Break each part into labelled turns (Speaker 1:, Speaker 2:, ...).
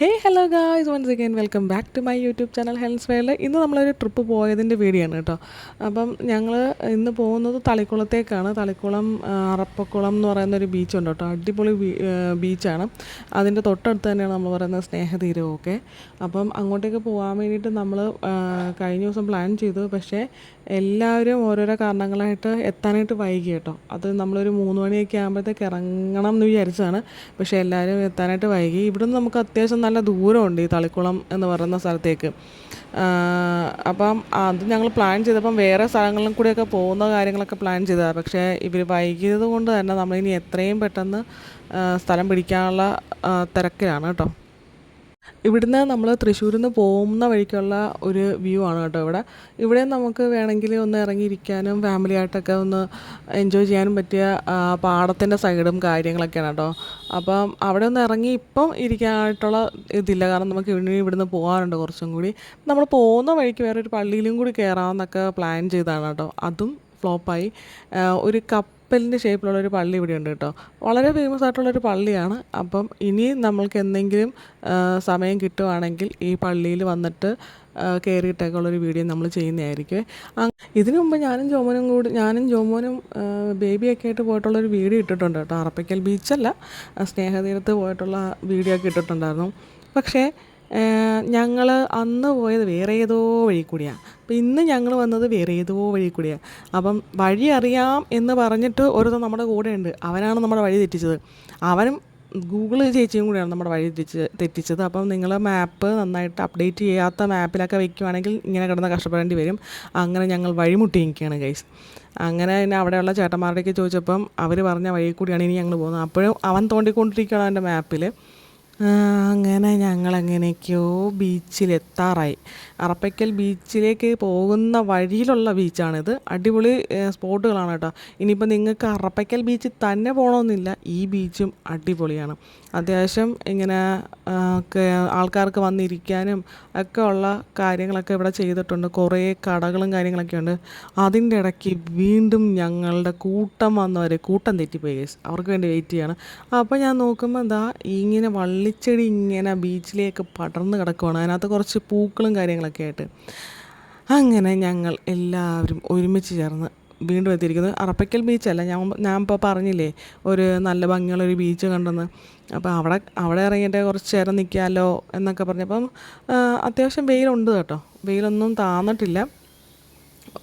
Speaker 1: Hey hello guys once again welcome back to my YouTube channel hell's world ഇന്ന് നമ്മളൊരു trip പോയതിന്റെ video ആണ് കേട്ടോ. അപ്പം ഞങ്ങൾ ഇന്ന് പോകുന്നത് തളിക്കുളത്തേക്കാണ്. തളിക്കുളം അറപ്പക്കുളം എന്ന് പറയുന്ന ഒരു ബീച്ചുണ്ട് കേട്ടോ. അടിപൊളി ബീച്ചാണ് അതിന്റെ തൊട്ടടുത്ത് തന്നെയാണ് നമ്മൾ പറയുന്നത് സ്നേഹതീരമൊക്കെ. അപ്പം അങ്ങോട്ടേക്ക് പോകാൻ വേണ്ടിയിട്ട് നമ്മൾ കഴിഞ്ഞ ദിവസം പ്ലാൻ ചെയ്തു. പക്ഷേ എല്ലാവരും ഓരോരോ കാരണങ്ങളായിട്ട് എത്താനായിട്ട് വൈകി കേട്ടോ. അത് നമ്മളൊരു മൂന്ന് മണിയൊക്കെ ആകുമ്പോഴത്തേക്ക് ഇറങ്ങണം എന്ന് വിചാരിച്ചതാണ്. പക്ഷേ എല്ലാവരും എത്താനായിട്ട് വൈകി. ഇവിടുന്ന് നമുക്ക് അത്യാവശ്യം നല്ല ദൂരമുണ്ട് ഈ തളിക്കുളം എന്ന് പറയുന്ന സ്ഥലത്തേക്ക്. അപ്പം അത് ഞങ്ങൾ പ്ലാൻ ചെയ്തപ്പം വേറെ സ്ഥലങ്ങളിലും കൂടിയൊക്കെ പോകുന്ന കാര്യങ്ങളൊക്കെ പ്ലാൻ ചെയ്തതാണ് പക്ഷേ ഇവർ വൈകിയത് കൊണ്ട് തന്നെ നമ്മളിനി എത്രയും പെട്ടെന്ന് സ്ഥലം പിടിക്കാനുള്ള തിരക്കിലാണ് കേട്ടോ. ഇവിടുന്ന് നമ്മൾ തൃശ്ശൂരിൽ നിന്ന് പോകുന്ന വഴിക്കുള്ള ഒരു വ്യൂ ആണ് കേട്ടോ ഇവിടെ. ഇവിടെ നമുക്ക് വേണമെങ്കിൽ ഒന്ന് ഇറങ്ങിയിരിക്കാനും ഫാമിലി ആയിട്ടൊക്കെ ഒന്ന് എൻജോയ് ചെയ്യാനും പറ്റിയ പാടത്തിന്റെ സൈഡും കാര്യങ്ങളൊക്കെയാണ് കേട്ടോ. അപ്പം അവിടെ ഒന്ന് ഇറങ്ങി ഇപ്പം ഇരിക്കാനായിട്ടുള്ള ഇതില്ല. കാരണം നമുക്ക് ഇവിടെ ഇവിടുന്ന് പോകാനുണ്ട് കുറച്ചും കൂടി. നമ്മൾ പോകുന്ന വഴിക്ക് വേറെ ഒരു പള്ളിയിലും കൂടി കയറാമെന്നൊക്കെ പ്ലാൻ ചെയ്തതാണ് കേട്ടോ. അതും ഫ്ലോപ്പായി ഒരു കപ്പലിന്റെ ഷേപ്പിലുള്ള ഒരു പള്ളി ഇവിടെ ഉണ്ട് കേട്ടോ. വളരെ ഫേമസ് ആയിട്ടുള്ളൊരു പള്ളിയാണ്. അപ്പം ഇനി നമ്മൾക്ക് എന്തെങ്കിലും സമയം കിട്ടുവാണെങ്കിൽ ഈ പള്ളിയിൽ വന്നിട്ട് കയറിയിട്ടൊക്കെ ഉള്ളൊരു വീഡിയോ നമ്മൾ ചെയ്യുന്നതായിരിക്കും. ഇതിനു മുമ്പ് ഞാനും ജോമോനും കൂടി ഞാനും ജോമോനും ബേബിയൊക്കെ ആയിട്ട് പോയിട്ടുള്ളൊരു വീഡിയോ ഇട്ടിട്ടുണ്ട് കേട്ടോ. അറപ്പയ്ക്കൽ ബീച്ചല്ല സ്നേഹതീരത്ത് പോയിട്ടുള്ള വീഡിയോ ഒക്കെ ഇട്ടിട്ടുണ്ടായിരുന്നു. പക്ഷേ ഞങ്ങൾ അന്ന് പോയത് വേറെ ഏതോ വഴി കൂടിയാണ് അപ്പം ഇന്ന് ഞങ്ങൾ വന്നത് വേറെ ഏതോ വഴി കൂടിയാണ് അപ്പം വഴി അറിയാം എന്ന് പറഞ്ഞിട്ട് ഓരോരുത്തർ നമ്മുടെ കൂടെ ഉണ്ട് അവനാണ് നമ്മുടെ വഴി തെറ്റിച്ചത്. അവനും ഗൂഗിൾ ചേച്ചിയും കൂടിയാണ് നമ്മുടെ വഴി തെറ്റിച്ച് തെറ്റിച്ചത്. അപ്പം നിങ്ങൾ മാപ്പ് നന്നായിട്ട് അപ്ഡേറ്റ് ചെയ്യാത്ത മാപ്പിലൊക്കെ വെക്കുവാണെങ്കിൽ ഇങ്ങനെ കിടന്ന് കഷ്ടപ്പെടേണ്ടി വരും. അങ്ങനെ ഞങ്ങൾ വഴിമുട്ടി നിൽക്കുകയാണ് ഗൈസ് അങ്ങനെ പിന്നെ അവിടെയുള്ള ചേട്ടന്മാരുടെയൊക്കെ ചോദിച്ചപ്പം അവർ പറഞ്ഞ വഴി കൂടിയാണ് ഇനി ഞങ്ങൾ പോകുന്നത്. അപ്പോഴും അവൻ തോണ്ടിക്കൊണ്ടിരിക്കുകയാണ് എന്റെ മാപ്പിൽ അങ്ങനെ ഞങ്ങൾ എങ്ങനെയൊക്കെയോ ബീച്ചിലെത്താറായി. അറപ്പയ്ക്കൽ ബീച്ചിലേക്ക് പോകുന്ന വഴിയിലുള്ള ബീച്ചാണിത്. അടിപൊളി സ്പോട്ടുകളാണ് കേട്ടോ. ഇനിയിപ്പോൾ നിങ്ങൾക്ക് അറപ്പയ്ക്കൽ ബീച്ചിൽ തന്നെ പോകണമെന്നില്ല ഈ ബീച്ചും അടിപൊളിയാണ്. അത്യാവശ്യം ഇങ്ങനെ ആൾക്കാർക്ക് വന്നിരിക്കാനും ഒക്കെ ഉള്ള കാര്യങ്ങളൊക്കെ ഇവിടെ ചെയ്തിട്ടുണ്ട്. കുറേ കടകളും കാര്യങ്ങളൊക്കെ ഉണ്ട്. അതിന്റെ ഇടയ്ക്ക് വീണ്ടും ഞങ്ങളുടെ കൂട്ടം വന്നവർ കൂട്ടം തെറ്റിപ്പോയി. അവർക്ക് വേണ്ടി വെയിറ്റ് ചെയ്യാണ്. അപ്പോൾ ഞാൻ നോക്കുമ്പോൾ എന്താ ഇങ്ങനെ വള്ളിച്ചെടി ഇങ്ങനെ ബീച്ചിലേക്ക് പടർന്ന് കിടക്കുവാണ്. അതിനകത്ത് കുറച്ച് പൂക്കളും കാര്യങ്ങളൊക്കെ ആയിട്ട്. അങ്ങനെ ഞങ്ങൾ എല്ലാവരും ഒരുമിച്ച് ചേർന്ന് വീണ്ടും എത്തിയിരിക്കുന്നത് അറപ്പയ്ക്കൽ ബീച്ചല്ല ഞാൻ ഞാൻ ഇപ്പോൾ പറഞ്ഞില്ലേ ഒരു നല്ല ഭംഗിയുള്ള ഒരു ബീച്ച് കണ്ടെന്ന്. അപ്പോൾ അവിടെ അവിടെ ഇറങ്ങിയിട്ട് കുറച്ച് നേരം നിൽക്കാമല്ലോ എന്നൊക്കെ പറഞ്ഞപ്പം അത്യാവശ്യം വെയിലുണ്ട് കേട്ടോ. വെയിലൊന്നും താന്നിട്ടില്ല.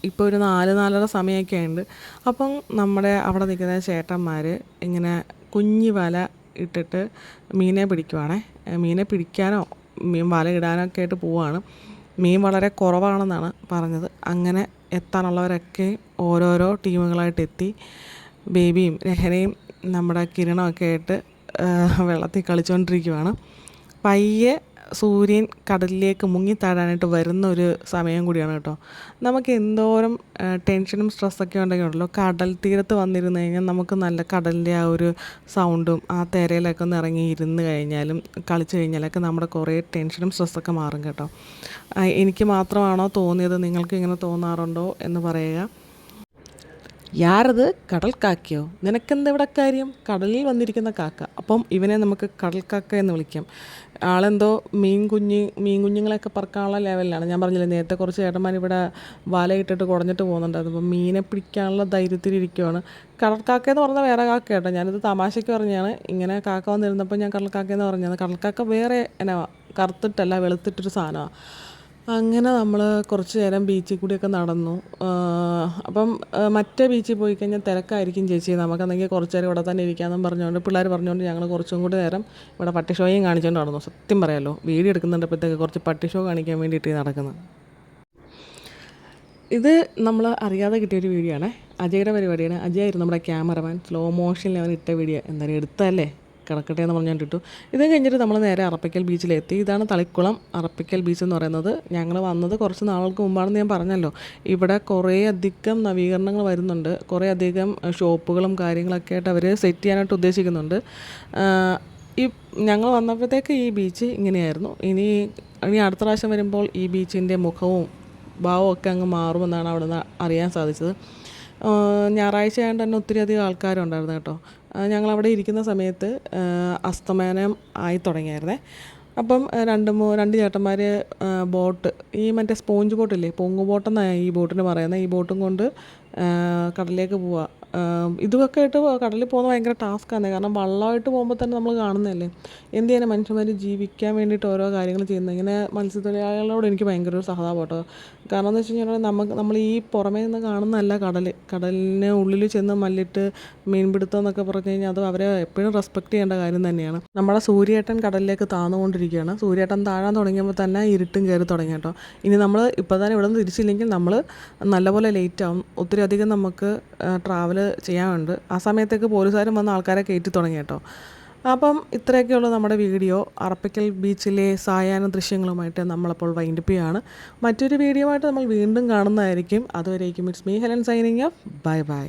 Speaker 1: ഇപ്പോൾ ഒരു നാല് നാലര സമയമൊക്കെ ഉണ്ട് അപ്പം നമ്മുടെ അവിടെ നിൽക്കുന്ന ചേട്ടന്മാർ ഇങ്ങനെ കുഞ്ഞി വല ഇട്ടിട്ട് മീനെ പിടിക്കുവാണേ. മീനെ പിടിക്കാനോ മീൻ വല ഇടാനോ ഒക്കെ ആയിട്ട് പോവാണ്. മീൻ വളരെ കുറവാണെന്നാണ് പറഞ്ഞത്. അങ്ങനെ എത്താനുള്ളവരൊക്കെ ഓരോരോ ടീമുകളായിട്ട് എത്തി. ബേബിയും രഹനയും നമ്മുടെ കിരണമൊക്കെ ആയിട്ട് വെള്ളത്തിൽ കളിച്ചുകൊണ്ടിരിക്കുവാണ് പയ്യെ സൂര്യൻ കടലിലേക്ക് മുങ്ങിത്താഴാനായിട്ട് വരുന്ന ഒരു സമയം കൂടിയാണ് കേട്ടോ. നമുക്ക് എന്തോരം ടെൻഷനും സ്ട്രെസ്സൊക്കെ ഉണ്ടെങ്കിൽ ഉണ്ടല്ലോ കടൽ തീരത്ത് വന്നിരുന്ന് കഴിഞ്ഞാൽ നമുക്ക് നല്ല കടലിന്റെ ആ ഒരു സൗണ്ടും ആ തിരയിലൊക്കെ ഒന്ന് ഇറങ്ങി ഇരുന്ന് കഴിഞ്ഞാലും കളിച്ച് കഴിഞ്ഞാലൊക്കെ നമ്മുടെ കുറേ ടെൻഷനും സ്ട്രെസ്സൊക്കെ മാറും കേട്ടോ. എനിക്ക് മാത്രമാണോ തോന്നിയത്? നിങ്ങൾക്ക് ഇങ്ങനെ തോന്നാറുണ്ടോ എന്ന് പറയുക. യാരത് കടൽ കാക്കയോ നിനക്കെന്ത് ഇവിടെ കാര്യം? കടലിൽ വന്നിരിക്കുന്ന കാക്ക. അപ്പം ഇവനെ നമുക്ക് കടൽ കാക്ക എന്ന് വിളിക്കാം. ആളെന്തോ മീൻ കുഞ്ഞ് മീൻ കുഞ്ഞുങ്ങളെയൊക്കെ പറക്കാനുള്ള ലെവലിലാണ്. ഞാൻ പറഞ്ഞില്ലേ നേരത്തെ കുറച്ച് ചേട്ടന്മാർ ഇവിടെ വലയിട്ടിട്ട് കുടഞ്ഞിട്ട് പോകുന്നുണ്ടായിരുന്നു അപ്പം മീനെ പിടിക്കാനുള്ള ധൈര്യത്തിലിരിക്കുവാണ് കടൽ കാക്ക എന്ന് പറഞ്ഞാൽ വേറെ കാക്ക കേട്ടോ. ഞാനിത് തമാശയ്ക്ക് പറഞ്ഞാണ് ഇങ്ങനെ കാക്ക വന്നിരുന്നപ്പോൾ ഞാൻ കടൽ കാക്ക എന്ന് പറഞ്ഞത് കടൽ കാക്ക വേറെ എന്നാ കറുത്തിട്ടല്ല വെളുത്തിട്ടൊരു സാധനമാണ് അങ്ങനെ നമ്മൾ കുറച്ച് നേരം ബീച്ചിൽ കൂടിയൊക്കെ നടന്നു. അപ്പം മറ്റേ ബീച്ചിൽ പോയി കഴിഞ്ഞാൽ തിരക്കായിരിക്കും ചേച്ചി. നമുക്കെന്തെങ്കിൽ കുറച്ച് നേരം ഇവിടെ തന്നെ ഇരിക്കാമെന്നും പറഞ്ഞുകൊണ്ട് പിള്ളേർ പറഞ്ഞുകൊണ്ട് ഞങ്ങൾ കുറച്ചും കൂടി നേരം ഇവിടെ പട്ടി ഷോയും കാണിച്ചുകൊണ്ട് നടന്നു. സത്യം പറയാമല്ലോ വീഡിയോ എടുക്കുന്നുണ്ടപ്പോഴത്തേക്ക് കുറച്ച് പട്ടി ഷോ കാണിക്കാൻ വേണ്ടിയിട്ട് നടക്കുന്നത് ഇത് നമ്മൾ അറിയാതെ കിട്ടിയൊരു വീഡിയോ ആണ്. അജയുടെ പരിപാടിയാണ്. അജയായിരുന്നു നമ്മുടെ ക്യാമറമാൻ. സ്ലോ മോഷനിൽ അവൻ ഇട്ട വീഡിയോ. എന്തായാലും എടുത്തല്ലേ കിടക്കട്ടെ എന്ന് പറഞ്ഞുകൊണ്ട് ഇട്ടു. ഇത് കഴിഞ്ഞിട്ട് നമ്മൾ നേരെ അറപ്പിക്കൽ ബീച്ചിലെത്തി. ഇതാണ് തളിക്കുളം അറപ്പിക്കൽ ബീച്ച് എന്ന് പറയുന്നത്. ഞങ്ങൾ വന്നത് കുറച്ച് നാളുകൾക്ക് മുമ്പാണെന്ന് ഞാൻ പറഞ്ഞല്ലോ. ഇവിടെ കുറേ അധികം നവീകരണങ്ങൾ വരുന്നുണ്ട്. കുറേ അധികം ഷോപ്പുകളും കാര്യങ്ങളൊക്കെ ആയിട്ട് അവർ സെറ്റ് ചെയ്യാനായിട്ട് ഉദ്ദേശിക്കുന്നുണ്ട്. ഈ ഞങ്ങൾ വന്നപ്പോഴത്തേക്ക് ഈ ബീച്ച് ഇങ്ങനെയായിരുന്നു. ഇനി ഇനി അടുത്ത പ്രാവശ്യം വരുമ്പോൾ ഈ ബീച്ചിന്റെ മുഖവും ഭാവവും ഒക്കെ അങ്ങ് മാറുമെന്നാണ് അവിടെ നിന്ന് അറിയാൻ സാധിച്ചത്. ഞായറാഴ്ച ആയതുകൊണ്ട് തന്നെ ഒത്തിരി അധികം ആൾക്കാരുണ്ടായിരുന്നു കേട്ടോ. ഞങ്ങളവിടെ ഇരിക്കുന്ന സമയത്ത് അസ്തമനം ആയി തുടങ്ങിയായിരുന്നേ. അപ്പം രണ്ട് മൂ രണ്ട് ചേട്ടന്മാർ ബോട്ട് ഈ മറ്റേ സ്പോഞ്ച് ബോട്ടില്ലേ പൊങ്ങ് ബോട്ടെന്നാണ് ഈ ബോട്ടിന് പറയുന്നത് ഈ ബോട്ടും കൊണ്ട് കടലിലേക്ക് പോവുക ഇതൊക്കെ ആയിട്ട് കടലിൽ പോകുന്നത് ഭയങ്കര ടാസ്ക്കാണ് കാരണം വള്ളമായിട്ട് പോകുമ്പോൾ തന്നെ നമ്മൾ കാണുന്നതല്ലേ? എന്ത് ചെയ്യാനും മനുഷ്യന്മാർ ജീവിക്കാൻ വേണ്ടിയിട്ട് ഓരോ കാര്യങ്ങൾ ചെയ്യുന്നത് ഇങ്ങനെ മത്സ്യത്തൊഴിലാളികളോട് എനിക്ക് ഭയങ്കര ഒരു സഹതാപം കേട്ടോ. കാരണം എന്ന് വെച്ച് കഴിഞ്ഞാൽ നമുക്ക് നമ്മൾ ഈ പുറമേ നിന്ന് കാണുന്നതല്ല കടൽ കടലിന് ഉള്ളിൽ ചെന്ന് മല്ലിട്ട് മീൻപിടുത്തം എന്നൊക്കെ പറഞ്ഞു കഴിഞ്ഞാൽ അത് അവരെ എപ്പോഴും റെസ്പെക്റ്റ് ചെയ്യേണ്ട കാര്യം തന്നെയാണ്. നമ്മുടെ സൂര്യേട്ടൻ കടലിലേക്ക് താന്നുകൊണ്ടിരിക്കുകയാണ് സൂര്യേട്ടൻ താഴാൻ തുടങ്ങിയപ്പോൾ തന്നെ ഇരുട്ടും കയറി തുടങ്ങി കേട്ടോ. ഇനി നമ്മൾ ഇപ്പോൾ തന്നെ ഇവിടെ നിന്ന് തിരിച്ചില്ലെങ്കിൽ നമ്മൾ നല്ലപോലെ ലേറ്റ് ആവും. ഒത്തിരി അധികം നമുക്ക് ട്രാവൽ ചെയ്യാനുണ്ട്. ആ സമയത്തേക്ക് പോലീസുകാരും വന്ന് ആൾക്കാരെ കയറ്റി തുടങ്ങി കേട്ടോ. അപ്പം ഇത്രയൊക്കെയുള്ളൂ നമ്മുടെ വീഡിയോ. അറപ്പിക്കൽ ബീച്ചിലെ സായാഹ്ന ദൃശ്യങ്ങളുമായിട്ട് നമ്മളപ്പോൾ വൈൻഡപ്പ് മറ്റൊരു വീഡിയോ ആയിട്ട് നമ്മൾ വീണ്ടും കാണുന്നതായിരിക്കും. അതുവരേക്കും it's me Helen signing off bye bye